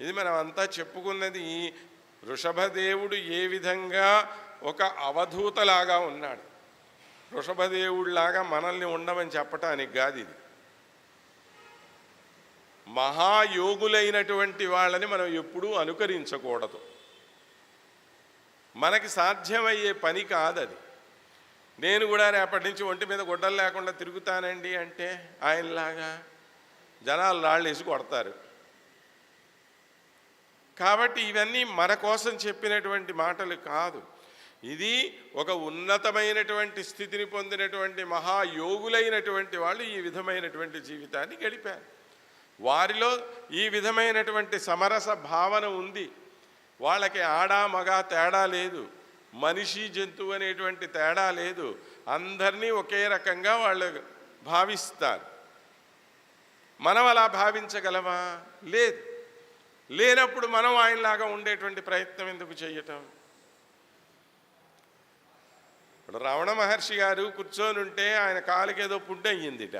ఇది మనం అంతా చెప్పుకున్నది వృషభదేవుడు ఏ విధంగా ఒక అవధూతలాగా ఉన్నాడు. వృషభదేవుడిలాగా మనల్ని ఉండమని చెప్పటానికి కాదు ఇది. మహాయోగులైనటువంటి వాళ్ళని మనం ఎప్పుడూ అనుకరించకూడదు. మనకి సాధ్యమయ్యే పని కాదది. నేను కూడా రేపటి నుంచి ఒంటి మీద గుడ్డలు లేకుండా తిరుగుతానండి అంటే ఆయనలాగా జనాలు రాళ్ళు వేసి కొడతారు. కాబట్టి ఇవన్నీ మన కోసం చెప్పినటువంటి మాటలు కాదు. ఇది ఒక ఉన్నతమైనటువంటి స్థితిని పొందినటువంటి మహాయోగులైనటువంటి వాళ్ళు ఈ విధమైనటువంటి జీవితాన్ని గడిపారు. వారిలో ఈ విధమైనటువంటి సమరస భావన ఉంది. వాళ్ళకి ఆడా మగ తేడా లేదు. మనిషి జంతువు అనేటువంటి తేడా లేదు. అందరినీ ఒకే రకంగా వాళ్ళు భావిస్తారు. మనం అలా భావించగలమా? లేదు. లేనప్పుడు మనం ఆయనలాగా ఉండేటువంటి ప్రయత్నం ఎందుకు చేయటం? ఇప్పుడు రమణ మహర్షి గారు కూర్చొని ఉంటే ఆయన కాలుకేదో ఏదో పుండు అయ్యిందిట.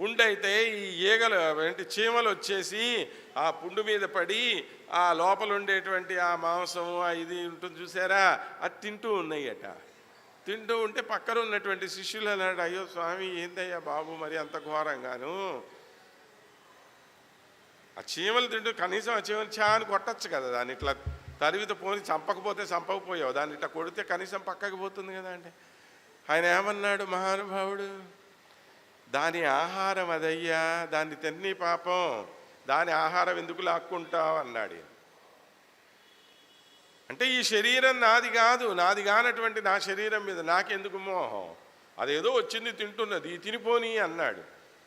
పుండు అయితే ఈ ఈగలు ఏంటి చీమలు వచ్చేసి ఆ పుండు మీద పడి ఆ లోపల ఉండేటువంటి ఆ మాంసం ఆ ఇది ఉంటుంది చూసారా? అది తింటూ ఉన్నాయట. తింటూ ఉంటే పక్కన ఉన్నటువంటి శిష్యులు అన్నాడు అయ్యో స్వామి ఏందయ్యా బాబు మరి అంత ఘోరంగాను? చీమలు తింటూ కనీసం ఆ చీమలు చా అని కొట్టచ్చు కదా దాన్ని. ఇట్లా తరివిత పోని చంపకపోతే చంపకపోయావు. దాన్ని ఇట్లా కొడితే కనీసం పక్కకి పోతుంది కదా అంటే. ఆయన ఏమన్నాడు? మహానుభావుడు దాని ఆహారం అదయ్యా దాన్ని తిన్ని పాపం. దాని ఆహారం ఎందుకు లాక్కుంటావు? అన్నాడు అంటే ఈ శరీరం నాది కాదు. నాది కానటువంటి నా శరీరం మీద నాకెందుకు మోహం? అదేదో వచ్చింది తింటున్నది. తినిపోని అన్నాడు.